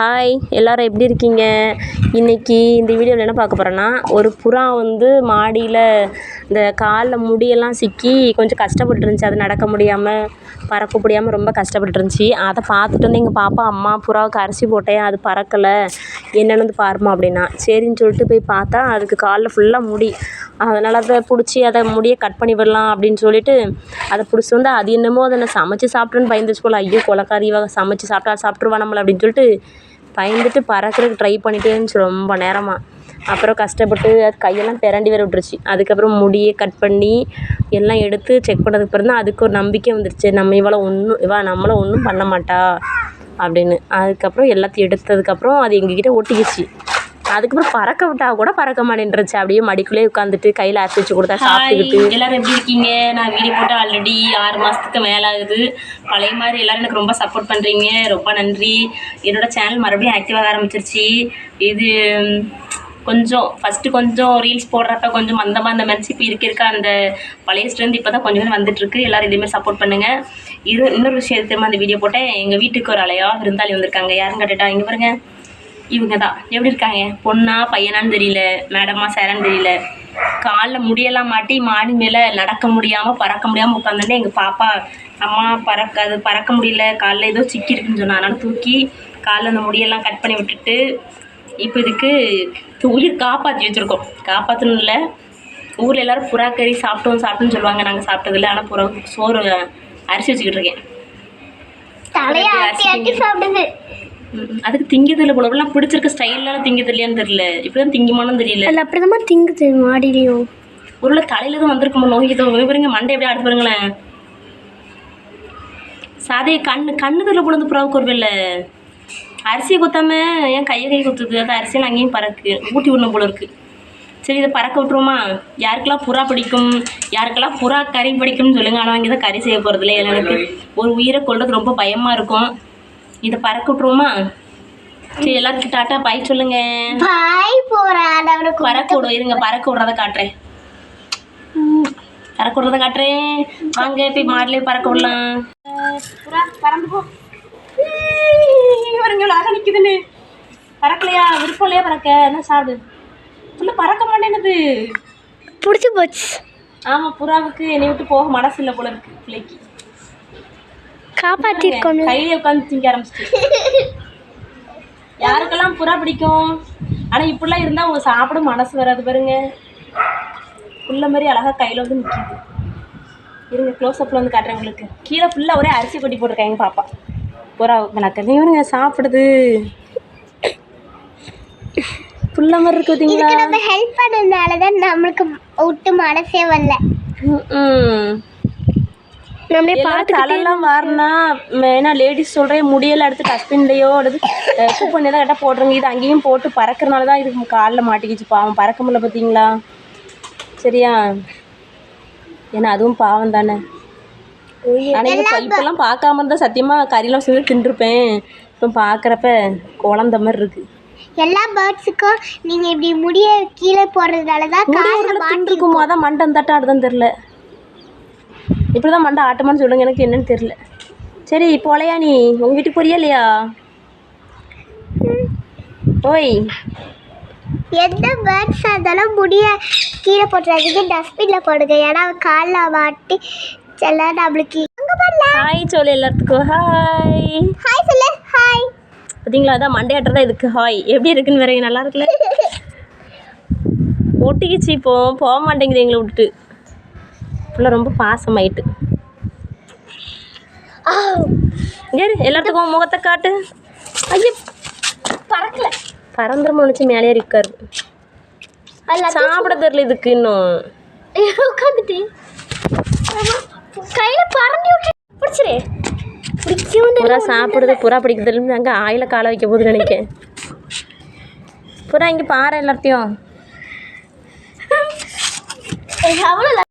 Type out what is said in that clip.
Hi எல்லோரும் எப்படி இருக்கீங்க? இன்றைக்கி இந்த வீடியோவில் என்ன பார்க்க போகிறேன்னா ஒரு புறா வந்து மாடியில் இந்த காலில் முடியெல்லாம் சிக்கி கொஞ்சம் கஷ்டப்பட்டு இருந்துச்சு. அது நடக்க முடியாமல் பறக்க முடியாமல் ரொம்ப கஷ்டப்பட்டு இருந்துச்சு. அதை பார்த்துட்டு வந்து எங்கள் பாப்பா அம்மா புறாவுக்கு அரிசி போட்டேன். அது பறக்கலை. என்னென்னு வந்து பாருமா அப்படின்னா. சரின்னு சொல்லிட்டு போய் பார்த்தா அதுக்கு காலில் ஃபுல்லாக முடி. அதனால் அதை பிடிச்சி அதை முடியை கட் பண்ணி விடலாம் அப்படின்னு சொல்லிட்டு அதை பிடிச்சி வந்து அது என்னமோ அதை நான் சமைச்சு சாப்பிட்றேன்னு பயந்துச்சு போல். ஐயோ கொலக்காரி இவ சமைச்சு சாப்பிட்டா சாப்பிட்ருவா நம்மளை அப்படின்னு சொல்லிட்டு பயந்துட்டு பறக்கிறதுக்கு ட்ரை பண்ணிகிட்டே இருந்துச்சு ரொம்ப நேரமாக அப்புறம் கஷ்டப்பட்டு அது கையெல்லாம் பிரண்டி வேற விட்டுருச்சு. அதுக்கப்புறம் முடியை கட் பண்ணி எல்லாம் எடுத்து செக் பண்ணதுக்கு அப்புறம் தான் அதுக்கு ஒரு நம்பிக்கை வந்துருச்சு. நம்ம இவளை ஒன்றும் இவ நம்மளை ஒன்றும் பண்ண மாட்டா அப்படின்னு. அதுக்கப்புறம் எல்லாத்தையும் எடுத்ததுக்கப்புறம் அது எங்ககிட்ட ஒட்டிக்கிச்சு. அதுக்கப்புறம் பறக்க விட்டா கூட பறக்க மாட்டேன்ருச்சு அப்படியே மடிக்குள்ளேயே உட்காந்துட்டு கையில் அரைச்சி வச்சு கொடுத்தா சாப்பிட்டுக்கிட்டு. எல்லாரும் எப்படி இருக்கீங்க? நான் வீடியோ போட்டு ஆல்ரெடி ஆறு மாதத்துக்கு மேலே ஆகுது. பழைய மாதிரி எல்லாரும் எனக்கு ரொம்ப சப்போர்ட் பண்ணுறீங்க ரொம்ப நன்றி. என்னோட சேனல் மறுபடியும் ஆக்டிவாக ஆரம்பிச்சிருச்சு. இது கொஞ்சம் ஃபஸ்ட்டு கொஞ்சம் ரீல்ஸ் போடுறப்ப கொஞ்சம் மந்தமாக அந்த மாதிரி இப்போ இருக்க இருக்க அந்த பழைய ஸ்ட்ரென்த் இப்போ தான் கொஞ்சம் வந்துட்டுருக்கு. எல்லாரும் இதேமாதிரி சப்போர்ட் பண்ணுங்கள் இது இன்னொரு விஷயம் திரும்ப அந்த வீடியோ போட்டேன். எங்கள் வீட்டுக்கு ஒரு அலையா விருந்தாளி வந்திருக்காங்க. யாருன்னு கேட்டுட்டா? இங்கே பாருங்க. இவங்க தான் எப்படி இருக்காங்க? பொண்ணா பையனான்னு தெரியல மேடமா சேரான்னு தெரியல. காலில் முடியெல்லாம் மாட்டி மாடி மேலே நடக்க முடியாமல் பறக்க முடியாமல் உட்காந்துட்டு எங்கள் பாப்பா அம்மா பறக்க அது பறக்க முடியல. காலில் ஏதோ சிக்கி இருக்குன்னு சொன்னா. அதனால தூக்கி காலில் அந்த முடியெல்லாம் கட் பண்ணி விட்டுட்டு இப்போ இதுக்கு உயிர் காப்பாற்றி வச்சுருக்கோம். காப்பாற்றணும்ல ஊரில் எல்லாரும் புறா கறி சாப்பிட்டோம் சாப்பிட்டோன்னு சொல்லுவாங்க. நாங்கள் சாப்பிட்டதில்ல. ஆனால் புறா சோறு அரிசி வச்சுக்கிட்டு இருக்கேன். தலைய அதுக்கு திங்கிறது போல. இப்பெல்லாம் பிடிச்சிருக்க ஸ்டைல்லாம் திங்கிறது இல்லையான்னு தெரியல. இப்படிதான் திங்குமானும் தெரியல. அது அப்படிதான் திங்குது மாடிலையும் உருளை தலையில தான் வந்திருக்குமோ நோய் இதோ பாருங்க மண்டை எப்படி அடுத்து பாருங்களேன். சாதே கண்ணு கண்ணு தெரியல போல இந்த புறாவுக்கு ஒரு அரிசியை கொத்தாம என் கையை கை கொத்துது? அது அரிசியில் அங்கேயும் பறக்கு ஊட்டி விடணும் போல இருக்கு. சரி இதை பறக்க விட்டுருவோமா? யாருக்கெல்லாம் புறா பிடிக்கும்? யாருக்கெல்லாம் புறா கறி பிடிக்கும்னு சொல்லுங்க. ஆனால் இங்கே தான் கறி செய்ய போகிறது இல்லை எனக்கு ஒரு உயிரை கொள்றது ரொம்ப பயமாக இருக்கும். இதை பறக்க விட்டுருவோமா சரி எல்லாத்துக்கும் டாட்டா பாய் சொல்லுங்க. பாய் அவனுக்கு பறக்க விடும் இருங்க பறக்க விடுறத காட்டுறேன். பறக்க விடுறத காட்டுறேன். வாங்க போய் மாடலே பறக்க விடலாம் புறா பறந்து போ. வருங்க அழகா நிக்குதுன்னு. பறக்கலையா? விருப்பம் இல்லையா பறக்க? என்ன சாப்பிடு? புள்ள பறக்க மாட்டேனுது பிடிச்சி போச்சு. ஆமா புறாவுக்கு என்னை விட்டு போக மனசு இல்லை போல இருக்கு பிள்ளைக்கு. காப்பாத்திருக்கணும் கையிலே உட்காந்து திங்க ஆரம்பிச்சிட்டு யாருக்கெல்லாம் புறா பிடிக்கும்? ஆனா இப்படிலாம் இருந்தா அவங்க சாப்பிட மனசு வராது பாருங்க. புள்ள மாதிரி அழகா கையில வந்து நிக்குது. இருங்க க்ளோஸ் அப்ல வந்து காட்டுறேன் உங்களுக்கு. கீழே ஃபுல்லா ஒரே அரிசி கொட்டி போட்டிருக்காங்க பாப்பா. புறா கணக்கு இவனுங்க சாப்பிடுது. புள்ள மாதிரி இருக்கு பார்த்தீங்களா நம்ம ஹெல்ப் பண்ணதுனால தான் நம்மளுக்கு விட்டு மனசே வரல. ம் நம்மளே எல்லாம் தலைலாம் வாரினா ஏன்னா லேடிஸ் சொல்கிறேன் முடியெல்லாம் எடுத்து டஸ்ட்பின்லையோ அல்லது குப்பை தான் கரெக்டாக போட்டுருங்க. இது அங்கேயும் போட்டு பறக்கறனால தான் இதுக்கு காலில் மாட்டிக்கிச்சு பாவம். பறக்க முடியல பார்த்தீங்களா? சரியா? ஏன்னா அதுவும் பாவம் தானே. ஆனால் இப்போ இப்போல்லாம் பார்க்காம இருந்தால் சத்தியமாக கறியெல்லாம் சேர்ந்து தின்றுப்பேன். இப்போ பார்க்குறப்ப குழந்த மாதிரி இருக்கு. எல்லா பேர்ட்ஸுக்கும் நீங்க இப்படி முடிய கீழே போடுறதுனால தான் காலில் மாட்டி தின்றுக்குமோ? அதான் மண்டை தட்ட ஆடுதான் தெரில இப்படி தான் மண்டை ஆட்டமான்னு சொல்லுங்க எனக்கு என்னன்னு தெரில சரி போலையா நீ? உங்கள் வீட்டுக்கு போறியா இல்லையா? ஓய். எந்த பேர்ட்ஸ் இருந்தாலும் முடிய கீழே போட்டுறதுக்கு டஸ்ட்பின்ல போடுங்க. ஏன்னா காலில் மாட்டி செல்ல நம்மளுக்கு ஹாய் சொல்லு எல்லாத்துக்கும். ஹாய் ஹாய் சொல்லு. ஹாய் பார்த்தீங்களா அதான் மண்டை ஆட்டுறதா இதுக்கு. ஹாய் எப்படி இருக்குன்னு வேற நல்லா இருக்குல்ல? ஒட்டிக்கிச்சு இப்போ போக மாட்டேங்குது எங்களை விட்டுட்டு. ஃபுல்லாக ரொம்ப பாசமாயிட்டு. ஏறு எல்லாத்துக்கும் முகத்தை காட்டு. ஐயோ பறக்கல. பறந்துரும் நினச்சி மேலே இருக்காரு. சாப்பிட தெரியல இதுக்கு இன்னும். உட்காந்துட்டு கையில பறந்து பிடிச்சிரு. புறா சாப்பிடுது புறா பிடிக்கிறது அங்கே ஆயில காலை வைக்க போகுதுன்னு நினைக்கிறேன். புறா இங்கே பாரு எல்லாத்தையும்